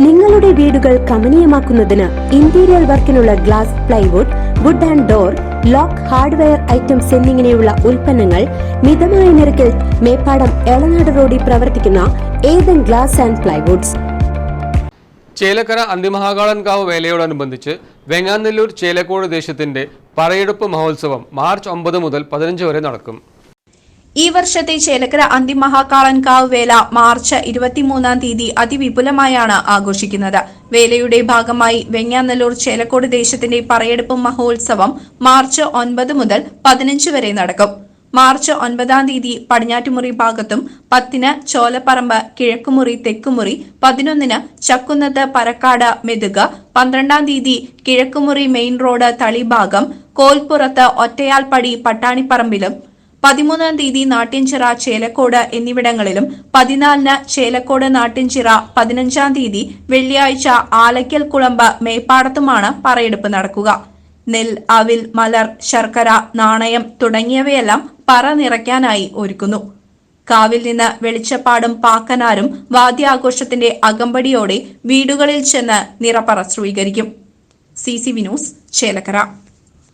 നിങ്ങളുടെ വീടുകൾ കമനീയമാക്കുന്നതിന് interior വർക്കിനുള്ള glass plywood wood and door lock hardware items എന്നിങ്ങനെയുള്ള ഉൽപ്പന്നങ്ങൾ മിതമായ നിരക്കിൽ മേപ്പാടം എളനാട് റോഡിൽ പ്രവർത്തിക്കുന്ന Ethan glass and plywoods Chelakkara Anthimahakalankavu വേലയോടനുബന്ധിച്ച് Venganellur Chelakode ദേശത്തിന്റെ പറയെടുപ്പ് മഹോത്സവം മാർച്ച് ഒമ്പത് മുതൽ പതിനഞ്ച് വരെ നടക്കും. ഈ വർഷത്തെ ചേലക്കര അന്തിമഹാകാളൻകാവ് വേല മാർച്ച് ഇരുപത്തിമൂന്നാം തീയതി അതിവിപുലമായാണ് ആഘോഷിക്കുന്നത്. വേലയുടെ ഭാഗമായി വെങ്ങാനല്ലൂർ ചേലക്കോട് ദേശത്തിന്റെ പറയെടുപ്പ് മഹോത്സവം മാർച്ച് ഒൻപത് മുതൽ പതിനഞ്ച് വരെ നടക്കും. മാർച്ച് ഒൻപതാം തീയതി പടിഞ്ഞാറ്റുമുറി ഭാഗത്തും പത്തിന് ചോലപ്പറമ്പ് കിഴക്കുമുറി തെക്കുമുറി പതിനൊന്നിന് ചക്കുന്നത്ത് പരക്കാട് മെതുക പന്ത്രണ്ടാം തീയതി കിഴക്കുമുറി മെയിൻ റോഡ് തളിഭാഗം കോൽപ്പുറത്ത് ഒറ്റയാൽപ്പടി പട്ടാണിപ്പറമ്പിലും പതിമൂന്നാം തീയതി നാട്യഞ്ചിറ ചേലക്കോട് എന്നിവിടങ്ങളിലും പതിനാലിന് ചേലക്കോട് നാട്യഞ്ചിറ പതിനഞ്ചാം തീയതി വെള്ളിയാഴ്ച ആലയ്ക്കൽ കുളമ്പ് മേപ്പാടത്തുമാണ് പറയെടുപ്പ് നടക്കുക. നെൽ അവിൽ മലർ ശർക്കര നാണയം തുടങ്ങിയവയെല്ലാം പറ നിറയ്ക്കാനായി ഒരുക്കുന്നു. കാവിൽ നിന്ന് വെളിച്ചപ്പാടും പാക്കനാരും വാദ്യാഘോഷത്തിന്റെ അകമ്പടിയോടെ വീടുകളിൽ ചെന്ന് നിറപ്പറ സ്വീകരിക്കും. C C Chelakkara.